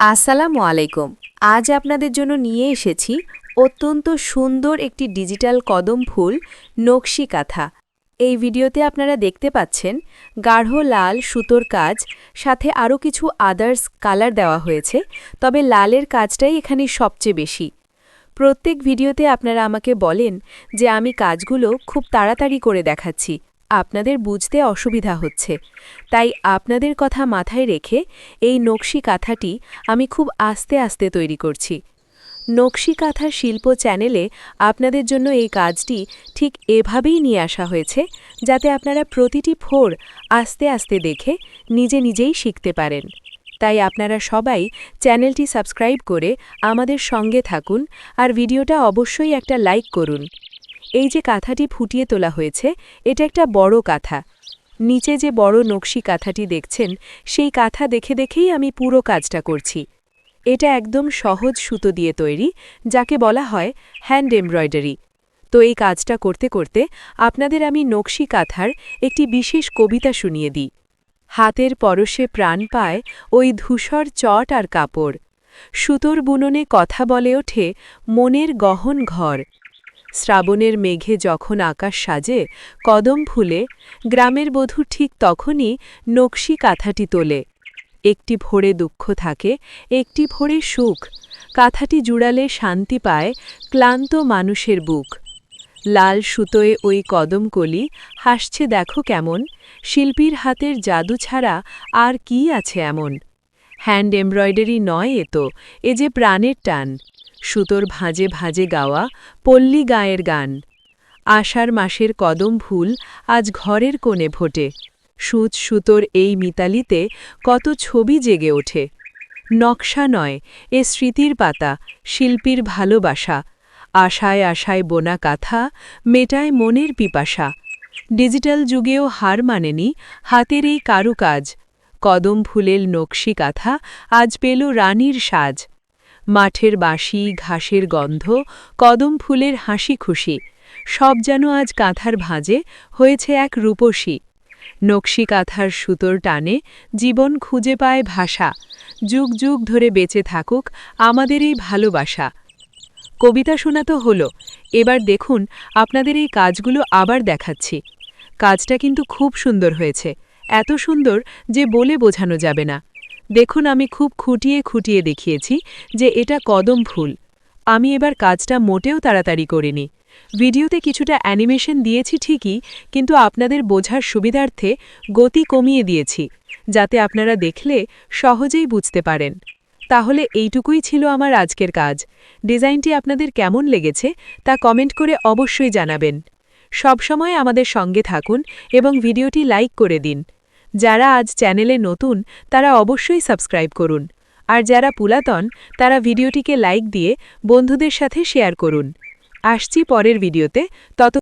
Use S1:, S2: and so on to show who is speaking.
S1: আসসালামু আলাইকুম। আজ আপনাদের জন্য নিয়ে এসেছি অত্যন্ত সুন্দর একটি ডিজিটাল কদম ফুল নকশি কাঁথা। এই ভিডিওতে আপনারা দেখতে পাচ্ছেন গাঢ় লাল সুতোর কাজ, সাথে আরও কিছু আদার্স কালার দেওয়া হয়েছে, তবে লালের কাজটাই এখানে সবচেয়ে বেশি। প্রত্যেক ভিডিওতে আপনারা আমাকে বলেন যে আমি কাজগুলো খুব তাড়াতাড়ি করে দেখাচ্ছি। আপনাদের বুঝতে অসুবিধা হচ্ছে। তাই আপনাদের কথা মাথায় রেখে এই নকশি কাঁথাটি আমি খুব আস্তে আস্তে তৈরি করছি। নকশি কাঁথা শিল্প চ্যানেলে আপনাদের জন্য এই কাজটি ঠিক এভাবেই নিয়ে আসা হয়েছে, যাতে আপনারা প্রতিটি ফোর আস্তে আস্তে দেখে নিজে নিজেই শিখতে পারেন। তাই আপনারা সবাই চ্যানেলটি সাবস্ক্রাইব করে আমাদের সঙ্গে থাকুন আর ভিডিওটা অবশ্যই একটা লাইক করুন। এই যে কাঁথাটি ফুটিয়ে তোলা হয়েছে, এটা একটা বড় কাঁথা। নিচে যে বড় নকশি কাঁথাটি দেখছেন, সেই কাঁথা দেখে দেখেই আমি পুরো কাজটা করছি। এটা একদম সহজ সুতো দিয়ে তৈরি, যাকে বলা হয় হ্যান্ড এমব্রয়ডারি। তো এই কাজটা করতে করতে আপনাদের আমি নকশি কাঁথার একটি বিশেষ কবিতা শুনিয়ে দিই। হাতের পরশে প্রাণ পায় ওই ধূসর চট আর কাপড়। সুতোর বুননে কথা বলে ওঠে মনের গহন ঘর। শ্রাবণের মেঘে যখন আকাশ সাজে, কদম ফুলে, গ্রামের বধূ ঠিক তখনই নকশি কাঁথাটি তোলে। একটি ভোরে দুঃখ থাকে, একটি ভোরে সুখ। কাঁথাটি জুড়ালে শান্তি পায় ক্লান্ত মানুষের বুক। লাল সুতোয় ওই কদমকলি হাসছে দেখো কেমন? শিল্পীর হাতের জাদু ছাড়া আর কি আছে এমন? হ্যান্ড এমব্রয়ডারি নয় এ তো, এ যে প্রাণের টান। সুতোর ভাঁজে ভাঁজে গাওয়া পল্লী গায়ের গান। আষাঢ় মাসের কদম ফুল আজ ঘরের কোণে ভোটে। সুচ সুতোর এই মিতালিতে কত ছবি জেগে ওঠে। নকশা নয়, এ স্মৃতির পাতা, শিল্পীর ভালোবাসা। আশায় আশায় বোনা কাথা, মেটায় মনের পিপাসা। ডিজিটাল যুগেও হার মানেনি হাতের এই কারুকাজ। কদম ফুলের নকশি কাথা আজ পেল রানীর সাজ। মাঠের বাঁশি, ঘাসের গন্ধ, কদম ফুলের হাসি খুশি, সব যেন আজ কাঁথার ভাঁজে হয়েছে এক রূপসী। নকশি কাঁথার সুতোর টানে জীবন খুঁজে পায় ভাষা, যুগ যুগ ধরে বেঁচে থাকুক আমাদের এই ভালোবাসা। কবিতা শোনা তো হলো, এবার দেখুন আপনাদের এই কাজগুলো আবার দেখাচ্ছি। কাজটা কিন্তু খুব সুন্দর হয়েছে, এত সুন্দর যে বলে বোঝানো যাবে না। দেখুন আমি খুব খুঁটিয়ে খুঁটিয়ে দেখিয়েছি যে এটা কদম ফুল আমি এবার কাজটা মোটেও তাড়াতাড়ি করিনি। ভিডিওতে কিছুটা অ্যানিমেশন দিয়েছি ঠিকই, কিন্তু আপনাদের বোঝার সুবিধার্থে গতি কমিয়ে দিয়েছি, যাতে আপনারা দেখলে সহজেই বুঝতে পারেন। তাহলে এইটুকুই ছিল আমার আজকের কাজ। ডিজাইনটি আপনাদের কেমন লেগেছে তা কমেন্ট করে অবশ্যই জানাবেন। সবসময় আমাদের সঙ্গে থাকুন এবং ভিডিওটি লাইক করে দিন। যারা আজ চ্যানেলে নতুন, তারা অবশ্যই সাবস্ক্রাইব করুন। আর যারা পুলাতন তারা ভিডিওটিকে লাইক দিয়ে বন্ধুদের সাথে শেয়ার করুন। আসছি পরের ভিডিওতে তত